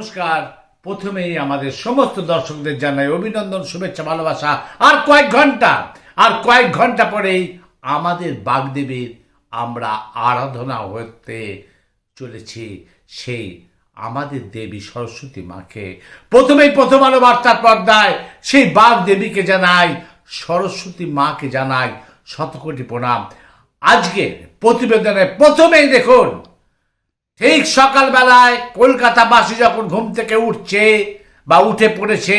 নমস্কার। প্রথমেই আমাদের সমস্ত দর্শকদের জানাই অভিনন্দন, শুভেচ্ছা, ভালোবাসা। আর কয়েক ঘণ্টা, আর কয়েক ঘণ্টা পরেই আমাদের বাগদেবীর আমরা আরাধনা হতে চলেছি সেই আমাদের দেবী সরস্বতী মাকে। প্রথমেই প্রথম আলো বার্তার পর্দায় সেই বাঘ দেবীকে জানাই, সরস্বতী মাকে জানাই শতকোটি প্রণাম। আজকে প্রতিবেদনে প্রথমেই দেখুন ঠিক সকালবেলায় কলকাতাবাসী যখন ঘুম থেকে উঠছে বা উঠে পড়েছে,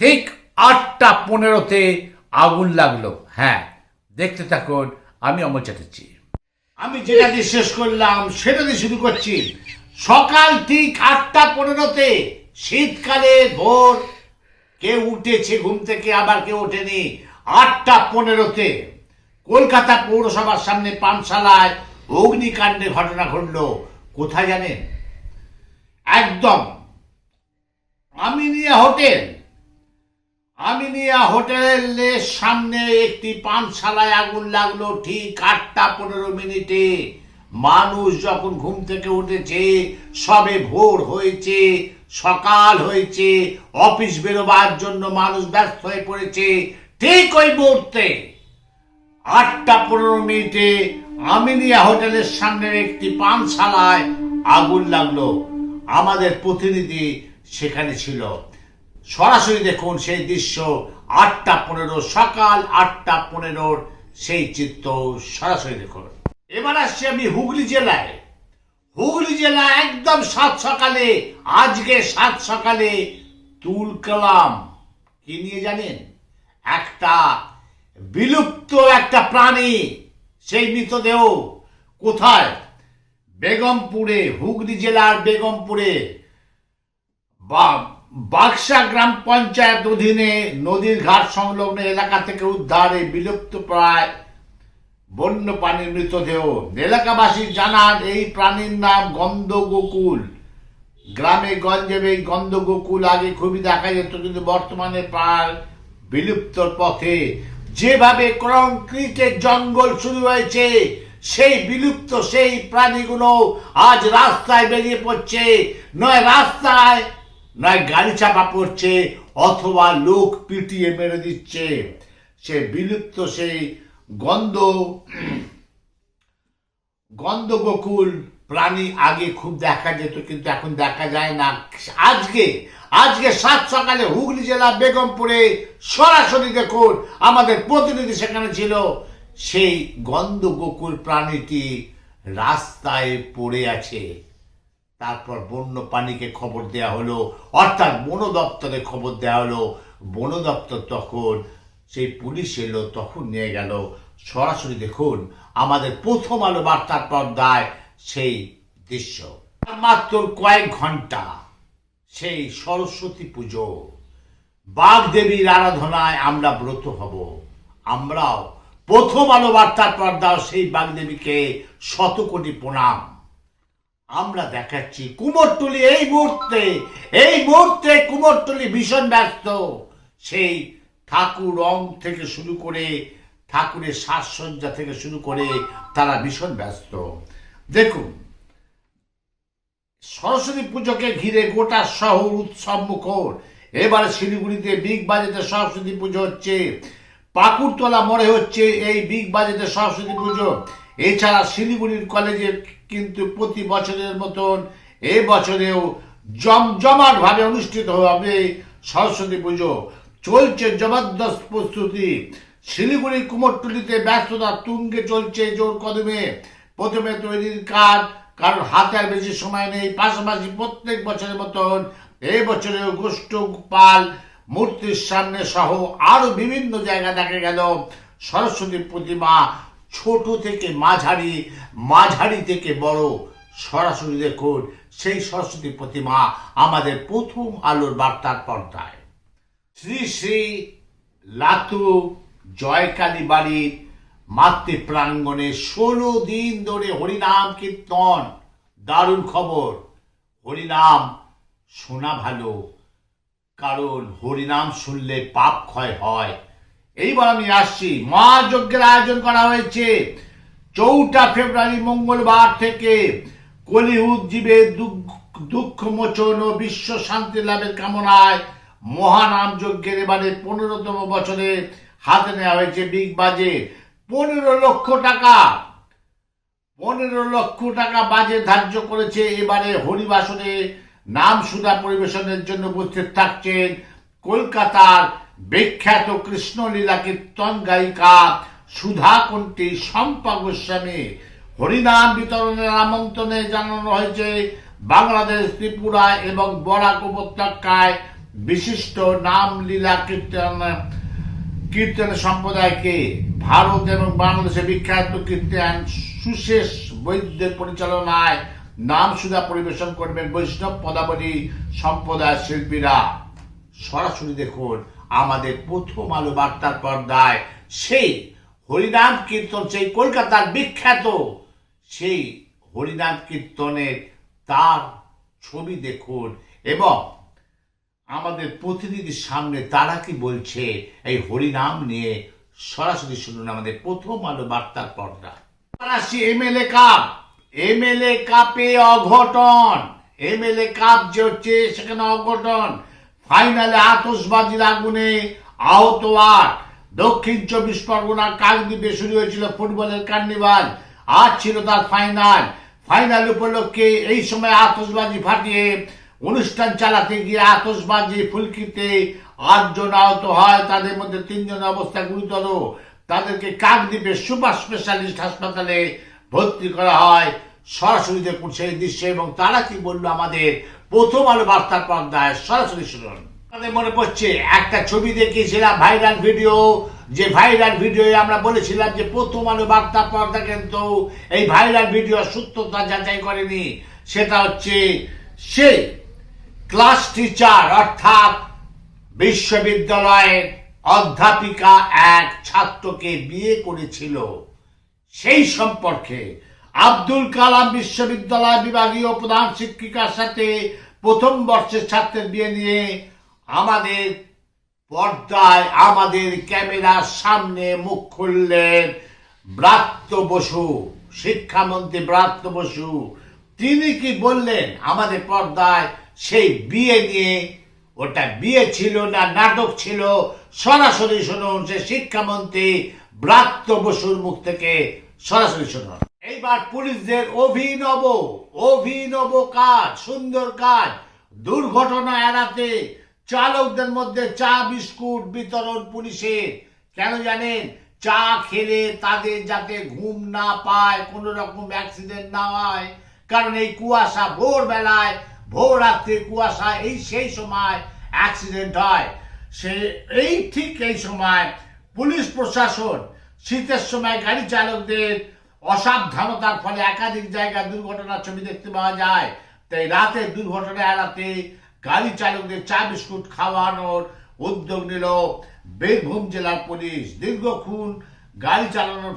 ঠিক আটটা পনেরোতে আগুন লাগল। হ্যাঁ দেখতে থাকুন, আমি অমর চ্যাটার্জি। আমি যেটা দিয়ে শেষ করলাম, সেটা দিয়ে শুরু করছি। সকাল ঠিক আটটা পনেরোতে, শীতকালে ভোর, কেউ উঠেছে ঘুম থেকে, আবার কেউ ওঠেনি। আটটা পনেরোতে কলকাতা পৌরসভার সামনে পানশালায় অগ্নিকাণ্ডের ঘটনা ঘটলো। কোথায় জানেন? একদম। আমিনিয়া হোটেল। আমিনিয়া হোটেলের সামনে একটি পানশালায় আগুন লাগল ঠিক আটটা পনেরো মিনিটে। মানুষ যখন ঘুম থেকে উঠেছে, সবে ভোর হয়েছে, সকাল হয়েছে, অফিস বেরোবার জন্য মানুষ ব্যস্ত হয়ে পড়েছে। ঠিক ওই মুহূর্তে আটটা পনেরো মিনিটে আমিনিয়া হোটেলের সামনের একটি পানশালায় আগুন লাগল। আমাদের প্রতিনিধি সেখানে ছিল। সরাসরি দেখুন সেই দৃশ্য, আটটা পনেরো, সকাল আটটা পনেরোর সেই চিত্র। সরাসরি দেখুন। এবার আসছি আমি হুগলি জেলায়। হুগলি জেলা একদম সাত সকালে, আজকে সাত সকালে তুলকালাম। কি নিয়ে জানেন? একটা বিলুপ্ত একটা প্রাণী, সেই মৃতদেহ কোথায়? বেগমপুরে, হুগলি জেলার বেগমপুরে। বা বাক্সা গ্রাম পঞ্চায়েত অধীনে নদীর ঘাট সংলগ্ন এলাকা থেকে উদ্ধার বিলুপ্ত প্রায় বন্য প্রাণীর মৃতদেহ। এলাকাবাসী জানান, এই প্রাণীর নাম গন্ধ গোকুল গ্রামে গঞ্জে এই গন্ধ গোকুল আগে খুবই দেখা যেত, কিন্তু বর্তমানে প্রায় বিলুপ্তর পথে যেভাবে কংক্রিটের জঙ্গল শুরু হয়েছে, সেই বিলুপ্ত সেই প্রাণীগুলো আজ রাস্তায় বেরিয়ে পড়ছে। নয় রাস্তায়, নয় গাড়ি চাপা পড়ছে, অথবা লোক পিটিয়ে মেরে দিচ্ছে। সে বিলুপ্ত সেই গন্ধ গন্ধ গোকুল প্রাণী আগে খুব দেখা যেত, কিন্তু এখন দেখা যায় না। আজকে আজকে সাত সকালে হুগলি জেলা বেগমপুরে সরাসরি দেখুন, আমাদের প্রতিনিধি সেখানে ছিল। সেই গন্ধ গোকুল প্রাণীটি রাস্তায় পড়ে আছে। তারপর বন্য প্রাণীকে খবর দেওয়া হলো, অর্থাৎ বন দপ্তরে খবর দেওয়া হলো। বন দপ্তর তখন সেই পুলিশ এলো, তখন নিয়ে গেল। সরাসরি দেখুন, আমাদের প্রথম আলো বার্তার পর্দায় সেই দৃশ্য। মাত্র কয়েক ঘণ্টা সেই সরস্বতী পুজো। বাঘ দেবীর আরাধনায় আমরা ব্রত হব। আমরাও প্রথম আলো বার্তার পর্দাও সেই বাঘ দেবীকে শত কোটি প্রণাম। আমরা দেখাচ্ছি কুমোরটুলি এই মুহূর্তে এই মুহূর্তে কুমোরটুলি ভীষণ ব্যস্ত। সেই ঠাকুর রং থেকে শুরু করে ঠাকুরের সাজসজ্জা থেকে শুরু করে তারা ভীষণ ব্যস্ত। দেখুন, সরস্বতী পুজোকে ঘিরে গোটা শহর উৎসব মুখর। এবারে শিলিগুড়িতে বিগ বাজেটে সরস্বতী পুজো হচ্ছে, পাকুড়তলা মোড়ে হচ্ছে এই বিগ বাজেটে সরস্বতী পুজো। এছাড়া শিলিগুড়ির কলেজে কিন্তু প্রতি বছরের মতন এ বছরেও জমজমাট ভাবে অনুষ্ঠিত হবে সরস্বতী পুজো। চলছে জবরদস্ত প্রস্তুতি। শিলিগুড়ির কুমোরটুলিতে ব্যস্ততা তুঙ্গে চলছে জোর কদমে। প্রথমে তৈরির কাজ, কারণ হাতে আর বেশি সময় নেই, পাশাপাশি প্রত্যেক বছরের মতন এই বছরেও গোষ্ঠ পাল মূর্তির সামনে সহ আরও বিভিন্ন জায়গা দেখা গেল। সরস্বতী প্রতিমা ছোট থেকে মাঝারি মাঝারি থেকে বড়। সরাসরি দেখুন, সেই সরস্বতী প্রতিমা আমাদের প্রথম আলোর বার্তার পর্দায়। শ্রী শ্রী লাতু জয়কালী বাড়ির মাতৃ প্রাঙ্গণে ষোলো দিন ধরে হরিনাম কীর্তন। দারুণ খবর। হরিনাম শোনা ভালো, কারণ হরিনাম শুনলে পাপ ক্ষয় হয়। এইবার আমি আসছি। মহাযজ্ঞের আয়োজন করা হয়েছে। চৌঠা ফেব্রুয়ারি মঙ্গলবার থেকে কলিহুদ জীবের দুঃখ, মোচন ও বিশ্ব শান্তি লাভের কামনায় মহানাম যজ্ঞের এবারে পনেরোতম বছরে হাতে নেওয়া হয়েছে বিগ বাজেট। পনেরো লক্ষ টাকা। পনেরো লক্ষ টাকা বাজে ধার্য করেছে। এবারে হরিবাসনে নাম সুধা পরিবেশনের জন্য উপস্থিত থাকছেন কলকাতার বিখ্যাত কৃষ্ণলীলা কীর্তন গায়িকা সুধা কন্টি শম্পা গোস্বামী। হরিনাম বিতরণের আমন্ত্রণে জানানো হয়েছে বাংলাদেশ, ত্রিপুরা এবং বরাক উপত্যকায় বিশিষ্ট নাম লীলা কীর্তন কীর্তন সম্প্রদায়কে ভারত এবং বাংলাদেশে বিখ্যাত কীর্তন সুশেষ বৈদ্যের পরিচালনায় নাম সুধা পরিবেশন করবেন বৈষ্ণব পদাবলী সম্প্রদায়ের শিল্পীরা। সরাসরি দেখুন আমাদের প্রথম আলো বার্তার পর্দায় সেই হরিনাম কীর্তন, সেই কলকাতার বিখ্যাত সেই হরিনাম কীর্তনের তার ছবি দেখুন এবং আমাদের প্রতিনিধির সামনে তারা কি বলছে, এই হরিনাম নিয়ে সরাসরি শুনুন আমাদের প্রথম আলো বার্তার পর্দা। আসি এমএলএ কাপ, এমএলএ কাপে অঘটন, এমএলএ কাপ যে হচ্ছে সেখানে অঘটন। ফাইনালে আতসবাজির আগুনে আহত আট। দক্ষিণ চব্বিশ পরগনা কাকদ্বীপে শুরু হয়েছিল ফুটবলের কার্নিভাল। আজ ছিল তার ফাইনাল। ফাইনাল উপলক্ষে এই সময় আতসবাজি ফাটিয়ে অনুষ্ঠান চালাতে গিয়ে আতসবাজি ফুলকিতে আটজন আহত হয়, তাদের মধ্যে তিনজন অবস্থা গুরুতর। তাদেরকে কাকদ্বীপের সুপার স্পেশালিস্ট হাসপাতালে ভর্তি করা হয়। সরাসরি দেখুন সেই দৃশ্য এবং তারা কি বলল আমাদের প্রথম আলো বার্তার পর্দায় সরাসরি শুনুন। আমাদের মনে পড়ছে, একটা ছবি দেখিয়েছিলাম, ভাইরাল ভিডিও। যে ভাইরাল ভিডিও আমরা বলেছিলাম যে প্রথম আলো বার্তা পর্দা কিন্তু এই ভাইরাল ভিডিও সত্যতা যাচাই করেনি। সেটা হচ্ছে সেই ক্লাস টিচার অর্থাৎ বিশ্ববিদ্যালয়ের অধ্যাপিকা এক ছাত্রকে বিয়ে করেছিল। সেই সম্পর্কে আব্দুল কালাম বিশ্ববিদ্যালয় বিভাগীয় প্রধান শিক্ষিকার সাথে প্রথম বর্ষের ছাত্রের বিয়ে নিয়ে আমাদের পর্দায় আমাদের ক্যামেরার সামনে মুখ খুললেন ব্রাত্য বসু, শিক্ষামন্ত্রী ব্রাত্য বসু। তিনি কি বললেন? আমাদের পর্দায় সেই বিয়ে নিয়ে, ওটা বিয়ে ছিল না, নাটক ছিল, সরাসরি শুনুন, সে শিক্ষামন্ত্রী ব্রাত্য বসুর মুখ থেকে সরাসরি শুনুন। এইবার পুলিশদের অভিনব অভিনব কাজ, সুন্দর কাজ, দুর্ঘটনা এড়াতে চালকদের মধ্যে চা, বিস্কুট বিতরণ পুলিশের। কেন জানেন? চা খেলে তাদের যাতে ঘুম না পায়, কোনো রকম অ্যাক্সিডেন্ট না হয়। কারণ এই কুয়াশা ভোর বেলায় ভোর রাত্রে কুয়াশা এই সেই সময় অ্যাক্সিডেন্ট হয়। সে এই ঠিক এই সময় পুলিশ প্রশাসন শীতের সময় গাড়ি চালকদের অসাবধানতার ফলে একাধিক জায়গায় দুর্ঘটনার ছবি দেখতে পাওয়া যায়। তাই রাতে দুর্ঘটনা এড়াতে গাড়ি চালকদের চা বিস্কুট খাওয়ানোর উদ্যোগ নিল বীরভূম জেলার পুলিশ। দীর্ঘক্ষণ গাড়ি চালানোর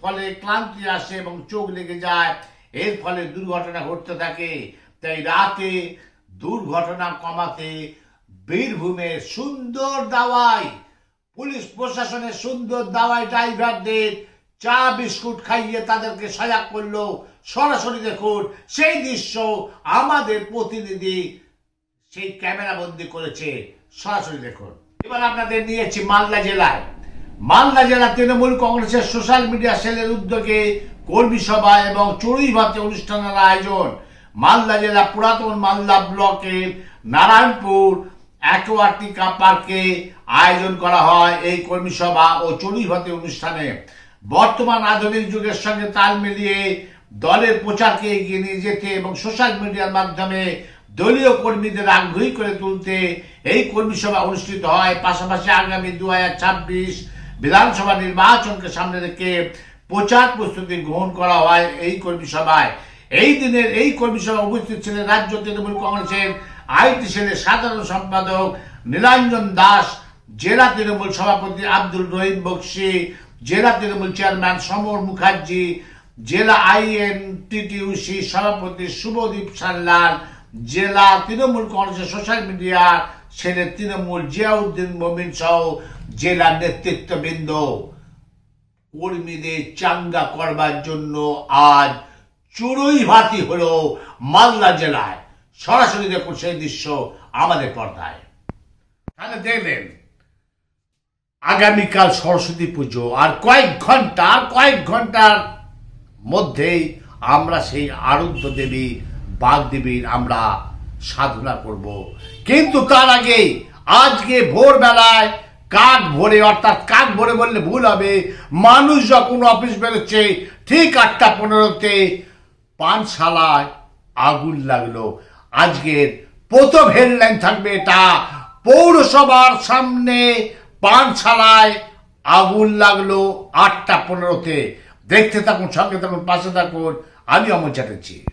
ফলে ক্লান্তি আসে এবং চোখ লেগে যায়। এর ফলে দুর্ঘটনা ঘটতে থাকে। তাই রাতে দুর্ঘটনা কমাতে বীরভূমের সুন্দর দাওয়াই, পুলিশ প্রশাসনের সুন্দর দাওয়াই ড্রাইভারদের চা বিস্কুট খাইয়ে তাদেরকে সজাগ করল। সরাসরি দেখুন, সেই দৃশ্য আমাদের প্রতিনিধি সেই ক্যামেরা বন্দি করেছে। সরাসরি দেখুন। এবার আপনাদের নিয়েছি মালদা জেলায়। মালদা জেলা তৃণমূল কংগ্রেসের সোশ্যাল মিডিয়া সেলের উদ্যোগে কর্মী সভা এবং চড়ুই ভাতে অনুষ্ঠানের আয়োজন। মালদা জেলা পুরাতন মালদা ব্লকের নারায়ণপুর অ্যাকোয়াটিকা পার্কে আয়োজন করা হয় এই কর্মী সভা ও চড়ুই ভাতে অনুষ্ঠানে। বর্তমান আধুনিক যুগের সঙ্গে তাল মিলিয়ে দলের প্রচারকে এগিয়ে নিয়ে যেতে এবং সোশ্যাল মিডিয়ার মাধ্যমে দলীয় কর্মীদের আগ্রহী করে তুলতে এই কর্মী সভা অনুষ্ঠিত হয়। পাশাপাশি আগামী দু হাজার ছাব্বিশ বিধানসভা নির্বাচনকে সামনে রেখে প্রচার প্রস্তুতি গ্রহণ করা হয় এই কর্মী সভায়। এই দিনের, এই কর্মী সভা উপস্থিত ছিলেন রাজ্য তৃণমূল কংগ্রেসের আইটি সেলের সাধারণ সম্পাদক নীলাঞ্জন দাস, জেলা তৃণমূল সভাপতি আব্দুল রহিম বক্সি, জেলা তৃণমূল চেয়ারম্যান সমর মুখার্জি, জেলা আইএনটিটিউসি সভাপতি শুভদীপ সান্যাল, জেলা তৃণমূল কংগ্রেসের সোশ্যাল মিডিয়া সেলের তৃণমূল জিয়াউদ্দিন মমিন সহ জেলা নেতৃত্ববৃন্দ। কর্মীদের চাঙ্গা করবার জন্য আজ চড়ুই ভাতি হলো মালদা জেলায়। সরাসরি দেখুন সেই দৃশ্য আমাদের পর্দায়। তাহলে দেখলেন, আগামীকাল সরস্বতী পুজো, আর কয়েক ঘণ্টা কয়েক ঘণ্টার মধ্যেই আমরা সেই আরুদ্ধ দেবী বাগদেবীর আমরা সাধনা করব। কিন্তু তার আগে, আজকে ভোরবেলায় কাক ভোরে, অর্থাৎ কাক ভোরে বললে ভুল হবে, মানুষ যখন অফিস বেরোচ্ছে, ঠিক আটটা পনেরোতে পানশালায় আগুন লাগল। আজকের প্রথম হেডলাইন থাকবে এটা, পৌরসভার সামনে পানশালায় আগুন লাগল আটটা পনেরোতে। দেখতে থাকুন, সঙ্গে থাকুন, পাশে থাকুন। আমি অমর চ্যাটার্জি।